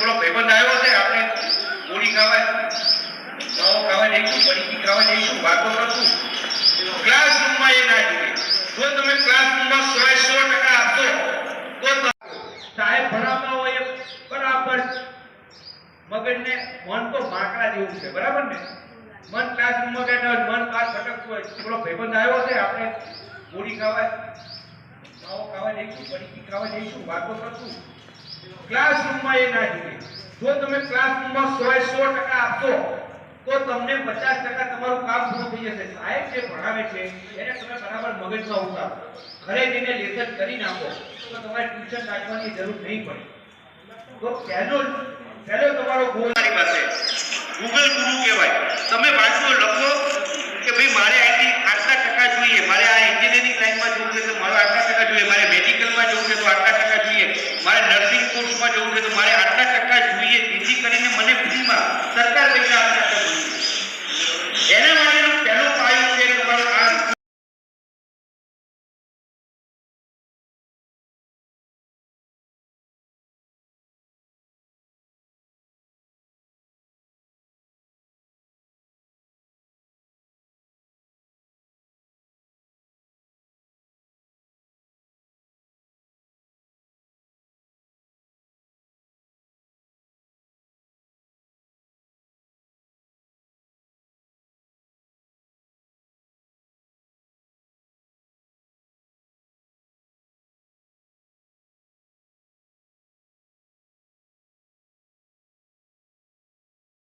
થોડો ભાઈબંધ આવ્યો છે, આપણે પૂરી ખાવા માવો ખાવા જઈશું, પડીકી ખાવા જઈશું, વાતો કરશું. ક્લાસરૂમમાં એ ના જોઈએ જો તમે ક્લાસરૂમમાં સો સો ટકા આપશો, તો સાહેબ ભણાવતા હોય બરાબર. મગજને મન તો માકડા જેવું છે, બરાબર ને? મન ક્લાસરૂમમાં બેઠા હોય, મન બહાર ભટકતું હોય. થોડો ભાઈબંધ આવ્યો છે, આપણે પૂરી ખાવા નવો ખાવા જઈશું, પડીકી ખાવા જઈશું, વાતો કરશું. ક્લાસરૂમમાં એ ના જોઈએ જો તમે ક્લાસરૂમમાં સો સો ટકા આપશો, તો તમને પચાસ ટકા તમારું કામ પૂરું થઈ જશે. સાહેબ જે ભણાવે છે, એને તમે બરાબર મગજમાં ઉતારો ઘરે જઈને લેસન કરી નાખો, તો તમારે ટ્યુશન રાખવાની જરૂર નહીં પડે. તો પહેલો પહેલો તમારો ગોલ મારી પાસે ગૂગલ ગુરુ કહેવાય. તમે